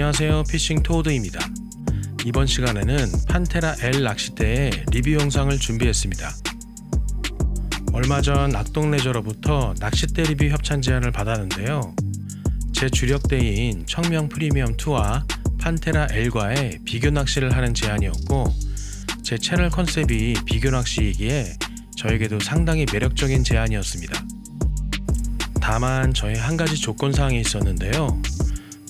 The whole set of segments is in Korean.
안녕하세요 피싱 토드입니다. 이번 시간에는 판테라 L 낚싯대의 리뷰 영상을 준비했습니다. 얼마 전 악동레저로부터 낚싯대 리뷰 협찬 제안을 받았는데요. 제 주력대인 청명 프리미엄 2와 판테라 L과의 비교 낚시를 하는 제안이었고 제 채널 컨셉이 비교 낚시이기에 저에게도 상당히 매력적인 제안이었습니다. 다만 저의 한 가지 조건 사항이 있었는데요.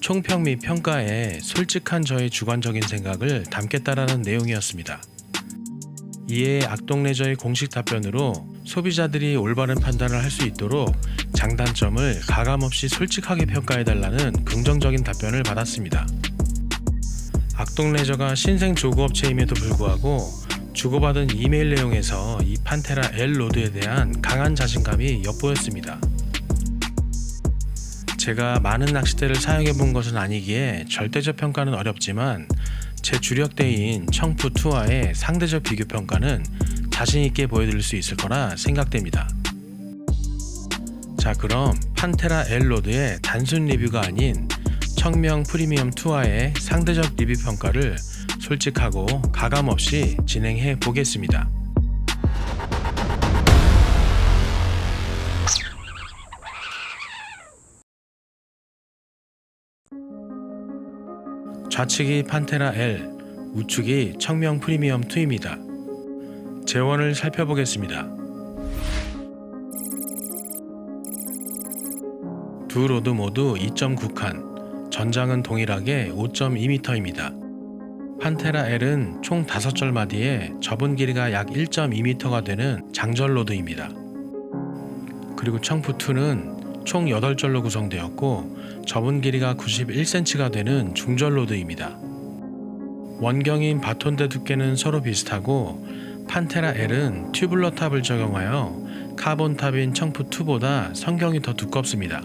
총평 및 평가에 솔직한 저의 주관적인 생각을 담겠다라는 내용이었습니다. 이에 악동레저의 공식 답변으로 소비자들이 올바른 판단을 할 수 있도록 장단점을 가감없이 솔직하게 평가해달라는 긍정적인 답변을 받았습니다. 악동레저가 신생 조그업체임에도 불구하고 주고받은 이메일 내용에서 이 판테라 L 로드에 대한 강한 자신감이 엿보였습니다. 제가 많은 낚싯대를 사용해 본 것은 아니기에 절대적 평가는 어렵지만 제 주력대인 청푸 투와의 상대적 비교 평가는 자신 있게 보여드릴 수 있을 거라 생각됩니다. 자 그럼 판테라 L 로드의 단순 리뷰가 아닌 청명 프리미엄 투와의 상대적 리뷰 평가를 솔직하고 가감 없이 진행해 보겠습니다. 좌측이 판테라 L, 우측이 청명 프리미엄 2입니다. 재원을 살펴보겠습니다. 두 로드 모두 2.9칸, 전장은 동일하게 5.2m입니다. 판테라 L은 총 5절 마디에 접은 길이가 약 1.2m가 되는 장절 로드입니다. 그리고 청푸2는 총 8절로 구성되었고 접은 길이가 91cm가 되는 중절 로드입니다. 원경인 바톤대 두께는 서로 비슷하고 판테라 L은 튜블러 탑을 적용하여 카본 탑인 청푸2보다 성경이 더 두껍습니다.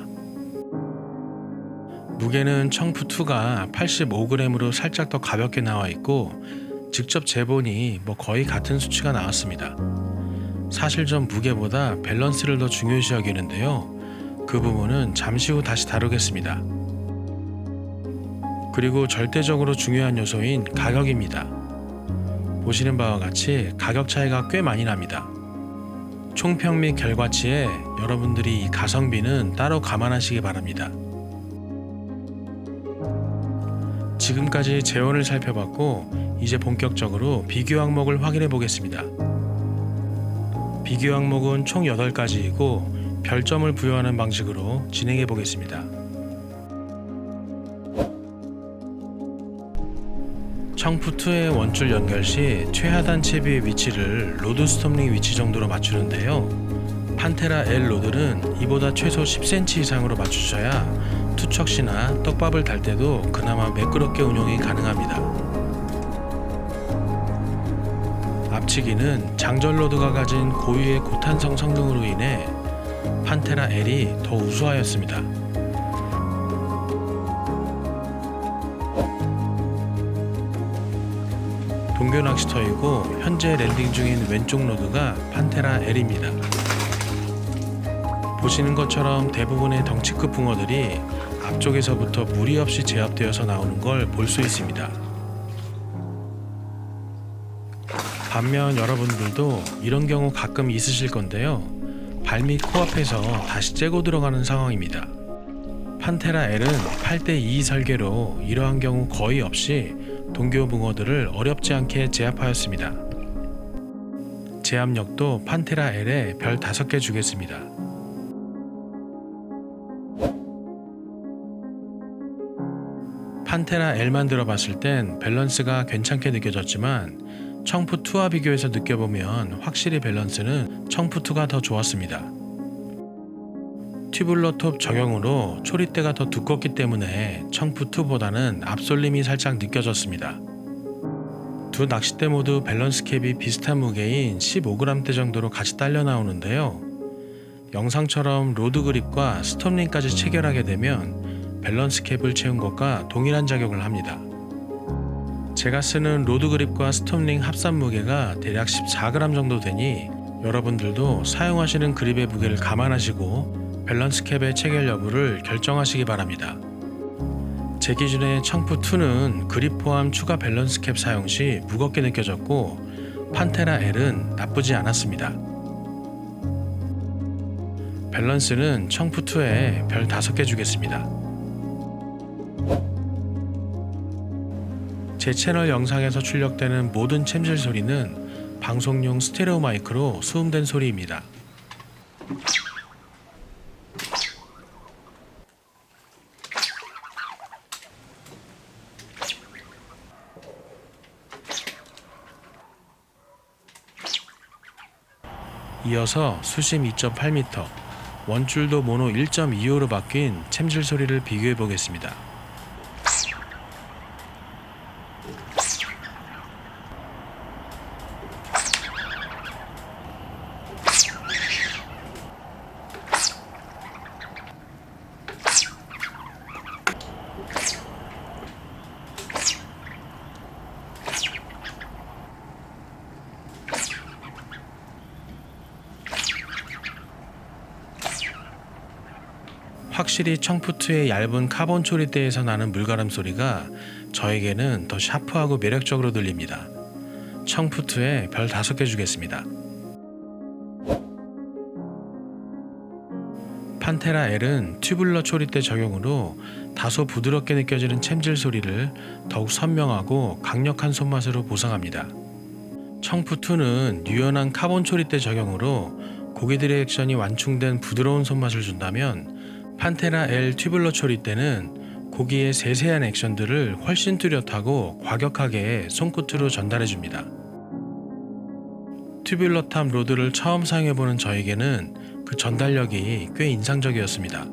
무게는 청푸2가 85g으로 살짝 더 가볍게 나와 있고 직접 재보니 뭐 거의 같은 수치가 나왔습니다. 사실 전 무게보다 밸런스를 더 중요시 여기는데요. 그 부분은 잠시 후 다시 다루겠습니다. 그리고 절대적으로 중요한 요소인 가격입니다. 보시는 바와 같이 가격 차이가 꽤 많이 납니다. 총평 및 결과치에 여러분들이 이 가성비는 따로 감안하시기 바랍니다. 지금까지 재원을 살펴봤고 이제 본격적으로 비교 항목을 확인해 보겠습니다. 비교 항목은 총 8가지이고 별점을 부여하는 방식으로 진행해 보겠습니다. 청푸2의 원줄 연결 시 최하단 채비의 위치를 로드 스톱링 위치 정도로 맞추는데요. 판테라 L 로드는 이보다 최소 10cm 이상으로 맞추셔야 투척 시나 떡밥을 달 때도 그나마 매끄럽게 운용이 가능합니다. 앞치기는 장절 로드가 가진 고유의 고탄성 성능으로 인해 판테라 L이 더 우수하였습니다. 동교 낚시터이고 현재 랜딩 중인 왼쪽 로드가 판테라 L입니다. 보시는 것처럼 대부분의 덩치급 붕어들이 앞쪽에서부터 무리 없이 제압되어서 나오는 걸 볼 수 있습니다. 반면 여러분들도 이런 경우 가끔 있으실 건데요. 발밑 코앞에서 다시 째고 들어가는 상황입니다. 판테라 L은 8대2 설계로 이러한 경우 거의 없이 동교 붕어들을 어렵지 않게 제압하였습니다. 제압력도 판테라 L에 별 5개 주겠습니다. 판테라 L만 들어봤을 땐 밸런스가 괜찮게 느껴졌지만 청푸2와 비교해서 느껴보면 확실히 밸런스는 청푸2가 더 좋았습니다. 튜블러 톱 적용으로 초리대가 더 두껍기 때문에 청푸2보다는 앞솔림이 살짝 느껴졌습니다. 두 낚싯대 모두 밸런스 캡이 비슷한 무게인 15g대 정도로 같이 딸려 나오는데요. 영상처럼 로드 그립과 스톱링까지 체결하게 되면 밸런스 캡을 채운 것과 동일한 작용을 합니다. 제가 쓰는 로드 그립과 스톱링 합산 무게가 대략 14g 정도 되니 여러분들도 사용하시는 그립의 무게를 감안하시고 밸런스 캡의 체결 여부를 결정하시기 바랍니다. 제 기준에 청프 2는 그립 포함 추가 밸런스 캡 사용 시 무겁게 느껴졌고 판테라 L은 나쁘지 않았습니다. 밸런스는 청프 2에 별 5개 주겠습니다. 제 채널 영상에서 출력되는 모든 챔질 소리는 방송용 스테레오 마이크로 수음된 소리입니다. 이어서 수심 2.8m, 원줄도 모노 1.25로 바뀐 챔질 소리를 비교해 보겠습니다. 확실히 청푸트의 얇은 카본 초리대에서 나는 물가름 소리가 저에게는 더 샤프하고 매력적으로 들립니다. 청푸트에 별 5개 주겠습니다. 판테라 L은 튜블러 초리대 적용으로 다소 부드럽게 느껴지는 챔질 소리를 더욱 선명하고 강력한 손맛으로 보상합니다. 청푸2는 유연한 카본 초리대 적용으로 고기 디렉션이 완충된 부드러운 손맛을 준다면 판테라 L 튜블러 초리대는 고기의 세세한 액션들을 훨씬 뚜렷하고 과격하게 손끝으로 전달해 줍니다. 튜뷸러 탑 로드를 처음 사용해보는 저에게는 그 전달력이 꽤 인상적이었습니다.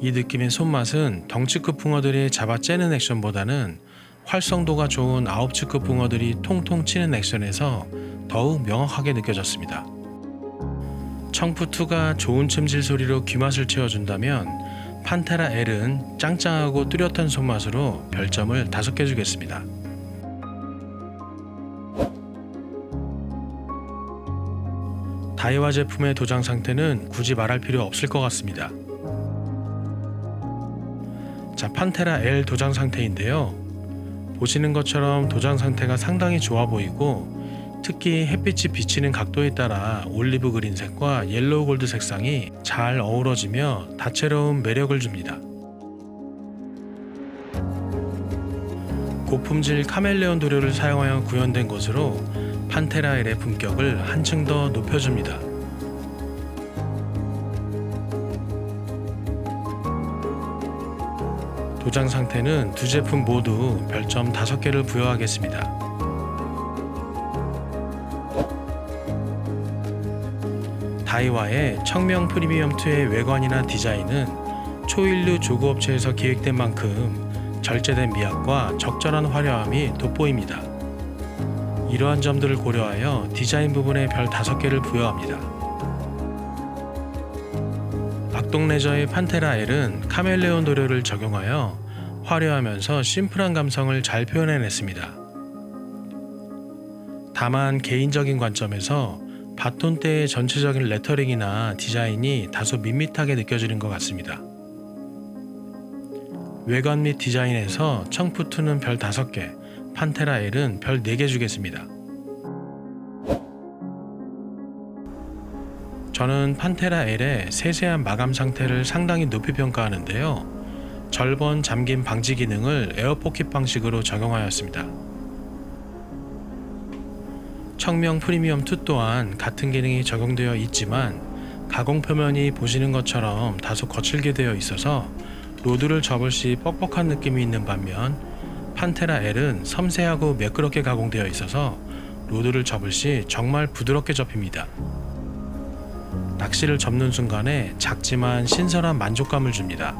이 느낌의 손맛은 덩치급 붕어들이 잡아 째는 액션보다는 활성도가 좋은 아홉치급 붕어들이 통통 치는 액션에서 더욱 명확하게 느껴졌습니다. 청푸2가 좋은 챔질 소리로 귀맛을 채워준다면 판테라 L은 짱짱하고 뚜렷한 손맛으로 별점을 5개 주겠습니다. 다이와 제품의 도장 상태는 굳이 말할 필요 없을 것 같습니다. 자, 판테라 L 도장 상태인데요. 보시는 것처럼 도장 상태가 상당히 좋아 보이고 특히 햇빛이 비치는 각도에 따라 올리브 그린색과 옐로우 골드 색상이 잘 어우러지며 다채로운 매력을 줍니다. 고품질 카멜레온 도료를 사용하여 구현된 것으로 판테라 L의 품격을 한층 더 높여줍니다. 도장 상태는 두 제품 모두 별점 5개를 부여하겠습니다. 다이와의 청명 프리미엄 2의 외관이나 디자인은 초일류 조그업체에서 기획된 만큼 절제된 미학과 적절한 화려함이 돋보입니다. 이러한 점들을 고려하여 디자인 부분에 별 5개를 부여합니다. 악동레저의 판테라 L은 카멜레온 도료를 적용하여 화려하면서 심플한 감성을 잘 표현해냈습니다. 다만 개인적인 관점에서 바톤대의 전체적인 레터링이나 디자인이 다소 밋밋하게 느껴지는 것 같습니다. 외관 및 디자인에서 청푸2는 별 5개, 판테라 L은 별 4개 주겠습니다. 저는 판테라 L의 세세한 마감 상태를 상당히 높이 평가하는데요. 절번 잠김 방지 기능을 에어포켓 방식으로 적용하였습니다. 청명 프리미엄 2 또한 같은 기능이 적용되어 있지만 가공 표면이 보시는 것처럼 다소 거칠게 되어 있어서 로드를 접을 시 뻑뻑한 느낌이 있는 반면 판테라 L은 섬세하고 매끄럽게 가공되어 있어서 로드를 접을 시 정말 부드럽게 접힙니다. 낚시를 접는 순간에 작지만 신선한 만족감을 줍니다.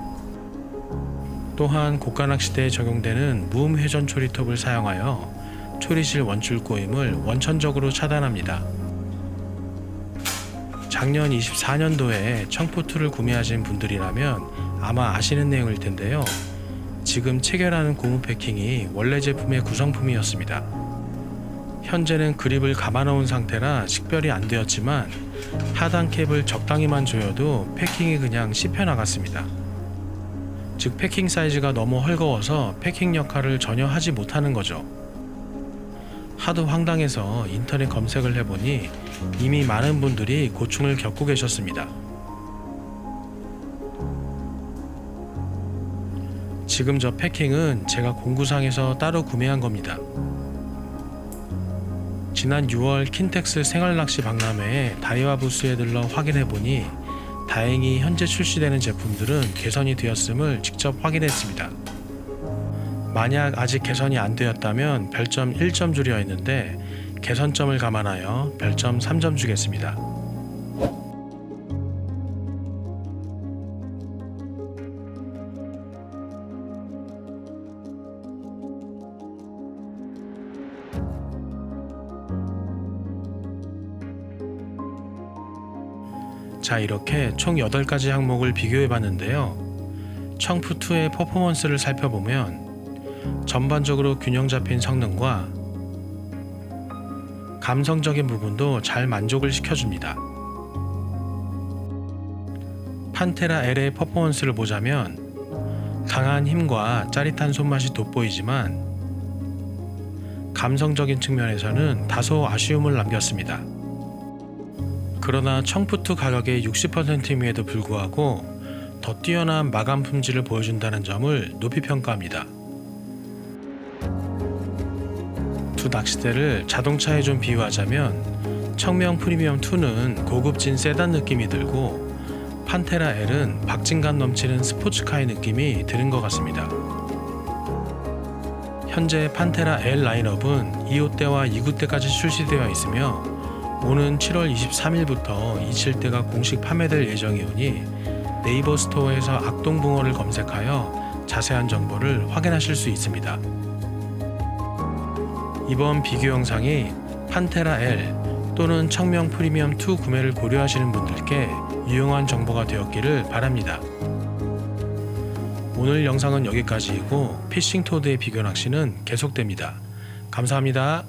또한 고가 낚시대에 적용되는 무음 회전 초리톱을 사용하여 초리실 원줄 꼬임을 원천적으로 차단합니다. 작년 24년도에 청포트를 구매하신 분들이라면 아마 아시는 내용일 텐데요. 지금 체결하는 고무 패킹이 원래 제품의 구성품이었습니다. 현재는 그립을 감아놓은 상태라 식별이 안 되었지만 하단 캡을 적당히만 조여도 패킹이 그냥 씹혀 나갔습니다. 즉 패킹 사이즈가 너무 헐거워서 패킹 역할을 전혀 하지 못하는 거죠. 하도 황당해서 인터넷 검색을 해보니 이미 많은 분들이 고충을 겪고 계셨습니다. 지금 저 패킹은 제가 공구상에서 따로 구매한 겁니다. 지난 6월 킨텍스 생활낚시 박람회에 다이와 부스에 들러 확인해 보니 다행히 현재 출시되는 제품들은 개선이 되었음을 직접 확인했습니다. 만약 아직 개선이 안 되었다면 별점 1점 주려 했는데 개선점을 감안하여 별점 3점 주겠습니다. 자, 이렇게 총 8가지 항목을 비교해 봤는데요. 청프2의 퍼포먼스를 살펴보면 전반적으로 균형 잡힌 성능과 감성적인 부분도 잘 만족을 시켜줍니다. 판테라 L의 퍼포먼스를 보자면 강한 힘과 짜릿한 손맛이 돋보이지만 감성적인 측면에서는 다소 아쉬움을 남겼습니다. 그러나 청푸트 가격의 60%임에도 불구하고 더 뛰어난 마감 품질을 보여준다는 점을 높이 평가합니다. 두 낚싯대를 자동차에 좀 비유하자면 청명 프리미엄 2는 고급진 세단 느낌이 들고 판테라 L은 박진감 넘치는 스포츠카의 느낌이 드는 것 같습니다. 현재 판테라 L 라인업은 2호대와 2구대까지 출시되어 있으며 오는 7월 23일부터 27대가 공식 판매될 예정이오니 네이버 스토어에서 악동붕어를 검색하여 자세한 정보를 확인하실 수 있습니다. 이번 비교 영상이 판테라 L 또는 청명 프리미엄 2 구매를 고려하시는 분들께 유용한 정보가 되었기를 바랍니다. 오늘 영상은 여기까지이고 피싱 토드의 비교 낚시는 계속됩니다. 감사합니다.